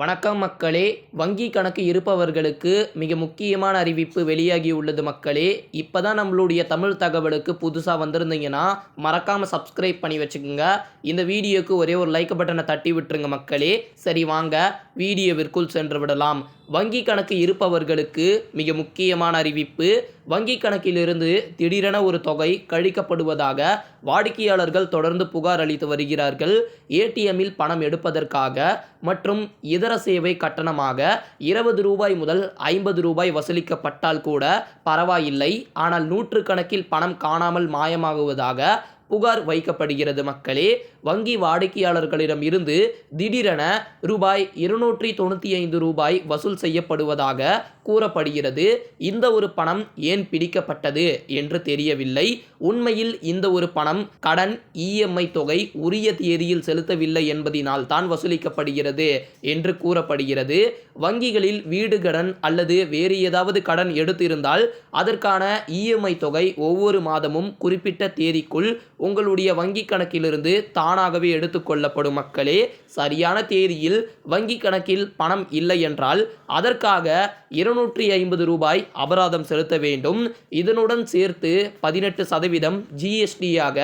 வணக்கம் மக்களே. வங்கி கணக்கு இருப்பவர்களுக்கு மிக முக்கியமான அறிவிப்பு வெளியாகி உள்ளது மக்களே. இப்போ தான் நம்மளுடைய தமிழ் தகவலுக்கு புதுசாக வந்திருந்தீங்கன்னா மறக்காமல் சப்ஸ்கிரைப் பண்ணி வச்சுக்கோங்க. இந்த வீடியோக்கு ஒரே ஒரு லைக் பட்டனை தட்டி விட்டுருங்க மக்களே. சரி வாங்க. வீடியோவிற்குள் சென்று விடலாம். வங்கி கணக்கு இருப்பவர்களுக்கு மிக முக்கியமான அறிவிப்பு. வங்கி கணக்கிலிருந்து திடீரென ஒரு தொகை கழிக்கப்படுவதாக வாடிக்கையாளர்கள் தொடர்ந்து புகார் அளித்து வருகிறார்கள். ஏடிஎம்மில் பணம் எடுப்பதற்காக மற்றும் இதர சேவை கட்டணமாக இருபது ரூபாய் முதல் ஐம்பது ரூபாய் வசூலிக்கப்பட்டால் கூட பரவாயில்லை. ஆனால் நூற்றுக்கணக்கில் பணம் காணாமல் மாயமாகுவதாக புகார் வைக்கப்படுகிறது மக்களே. வங்கி வாடிக்கையாளர்களிடம் இருந்து திடீரென ரூபாய் இருநூற்றி தொண்ணூற்றி ஐந்து ரூபாய் வசூல் செய்யப்படுவதாக கூறப்படுகிறது. இந்த ஒரு பணம் ஏன் பிடிக்கப்பட்டது என்று தெரியவில்லை. உண்மையில் இந்த ஒரு பணம் கடன் இஎம்ஐ தொகை உரிய தேதியில் செலுத்தவில்லை என்பதினால் தான் வசூலிக்கப்படுகிறது என்று கூறப்படுகிறது. வங்கிகளில் வீடு கடன் அல்லது வேறு ஏதாவது கடன் எடுத்திருந்தால் அதற்கான இஎம்ஐ தொகை ஒவ்வொரு மாதமும் குறிப்பிட்ட தேதிக்குள் உங்களுடைய வங்கி கணக்கிலிருந்து தானாகவே எடுத்துக்கொள்ளப்படும் மக்களே சரியான தேதியில் வங்கி கணக்கில் பணம் இல்லை என்றால் அதற்காக இருநூற்றி ஐம்பது ரூபாய் அபராதம் செலுத்த வேண்டும். இதனுடன் சேர்த்து பதினெட்டு சதவீதம் ஜிஎஸ்டியாக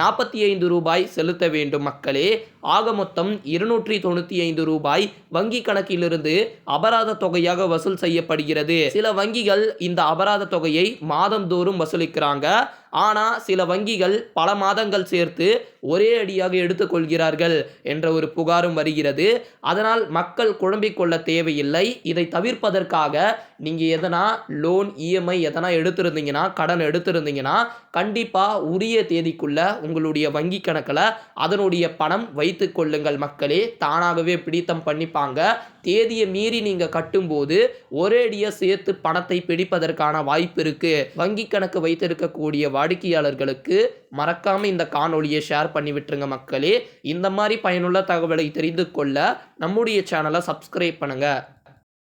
நாற்பத்தி ஐந்து ரூபாய் செலுத்த வேண்டும் மக்களே. ஆக மொத்தம் இருநூற்றி தொண்ணூற்றி ஐந்து ரூபாய் வங்கி கணக்கிலிருந்து அபராத தொகையாக வசூல் செய்யப்படுகிறது. சில வங்கிகள் இந்த அபராத தொகையை மாதந்தோறும் வசூலிக்கிறாங்க. ஆனால் சில வங்கிகள் பல மாதங்கள் சேர்த்து ஒரே அடியாக எடுத்துக்கொள்கிறார்கள் என்ற ஒரு புகாரும் வருகிறது. அதனால் மக்கள் குழம்பிக் கொள்ள தேவையில்லை. இதை தவிர்ப்பதற்காக நீங்கள் எதனா லோன் இஎம்ஐ எதனா எடுத்திருந்தீங்கன்னா கடன் எடுத்திருந்தீங்கன்னா கண்டிப்பாக உரிய தேதிக்குள்ள உங்களுடைய வங்கி கணக்கில் அதனுடைய பணம் வைத்து கொள்ளுங்கள் மக்களே. தானாகவே பிடித்தம் பண்ணிப்பாங்க. தேதியை மீறி நீங்கள் கட்டும்போது ஒரேடியாக சேர்த்து பணத்தை பிடிப்பதற்கான வாய்ப்பு இருக்குது வங்கி கணக்கு வைத்திருக்கக்கூடிய வாடிக்கையாளர்களுக்கு மறக்காமல் இந்த காணொலியை ஷேர் பண்ணி விட்டுருங்க மக்களே. இந்த மாதிரி பயனுள்ள தகவலை தெரிந்து கொள்ள நம்முடைய சேனலை சப்ஸ்கிரைப் பண்ணுங்கள்